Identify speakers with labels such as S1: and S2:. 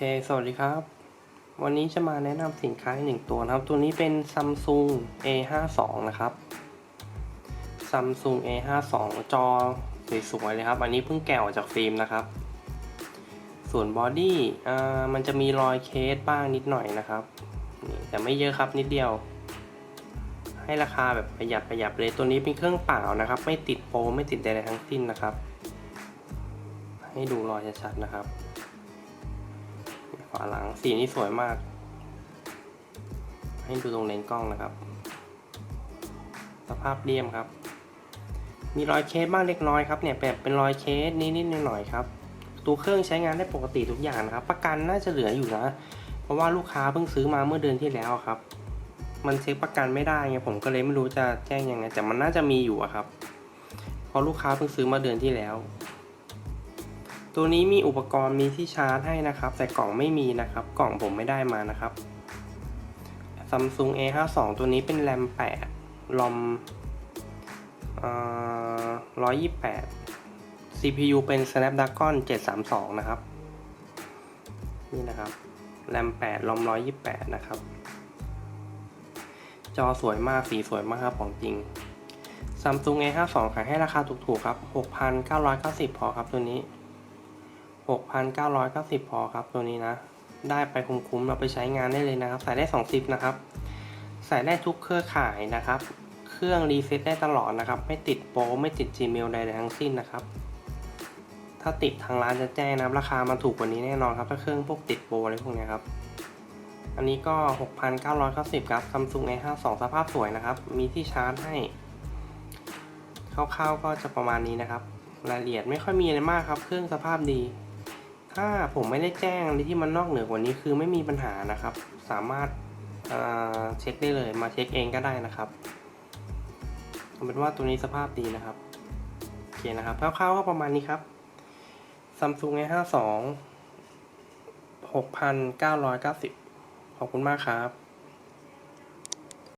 S1: ค สวัสดีครับ วันนี้จะมาแนะนำสินค้าหนึ่งตัวนะครับ ตัวนี้เป็น Samsung A52 นะครับ Samsung A52 จอสวยๆเลยครับ อันนี้เพิ่งแกะออกจากฟิล์มนะครับ ส่วนบอดี้มันจะมีรอยเคสบ้างนิดหน่อยนะครับ แต่ไม่เยอะครับนิดเดียว ให้ราคาแบบประหยัดประหยัดเลย ตัวนี้เป็นเครื่องเปล่านะครับ ไม่ติดโปรไม่ติดใดๆทั้งสิ้นนะครับ ให้ดูรอยชัดๆนะครับ ฝาหลังสีนี้สวยมาก ให้ดูตรงเลนส์กล้องนะครับ สภาพเรียมครับ มีรอยเคสบ้างเล็กน้อยครับเนี่ยแบบเป็นรอยเคสนิดๆหน่อยๆครับ ตัวเครื่องใช้งานได้ปกติทุกอย่างนะครับ ประกันน่าจะเหลืออยู่นะ เพราะว่าลูกค้าเพิ่งซื้อมาเมื่อเดือนที่แล้วครับ มันเช็คประกันไม่ได้ไงผมก็เลยไม่รู้จะแจ้งยังไงแต่มันน่าจะมีอยู่อะครับเพราะลูกค้าเพิ่งซื้อมาเดือนที่แล้ว ตัวนี้มีอุปกรณ์มีที่ชาร์จให้นะครับ แต่กล่องไม่มีนะครับ กล่องผมไม่ได้มานะครับ Samsung A52 ตัวนี้เป็นแรม8ลอม128 CPU เป็น Snapdragon 732 นะครับ นี่นะครับแรม8ลอม128นะครับ จอสวยมากสีสวยมากครับของจริง Samsung A52 ขายให้ราคาถูกๆครับ 6,990 พอครับตัวนี้ 6,990 พอครับตัวนี้นะ ได้ไปคุ้มๆเราไปใช้งานได้เลยนะครับ ใส่ได้2ซิปนะครับ ใส่ได้ทุกเครือข่ายนะครับ เครื่องรีเซ็ตได้ตลอดนะครับ ไม่ติดโปรไม่ติด Gmail ใดๆทั้งสิ้นนะครับ ถ้าติดทางร้านจะแจ้งนะครับราคามันถูกกว่านี้แน่นอนครับ ถ้าเครื่องพวกติดโปรอะไรพวกเนี้ยครับ อันนี้ก็ 6,990 ครับ Samsung A52 สภาพสวยนะครับ มีที่ชาร์จให้คร่าวๆก็จะประมาณนี้นะครับ รายละเอียดไม่ค่อยมีอะไรมากครับ เครื่องสภาพดี ถ้าผมไม่ได้แจ้งในที่มันนอกเหนือกว่านี้คือไม่มีปัญหานะครับ สามารถเอ่อเช็คได้เลยมาเช็คเองก็ได้นะครับผมเป็นว่าตัวนี้สภาพดีนะครับโอเคนะครับคร่าวๆก็ประมาณนี้ครับ Samsung A52 6,990 ขอบคุณมากครับ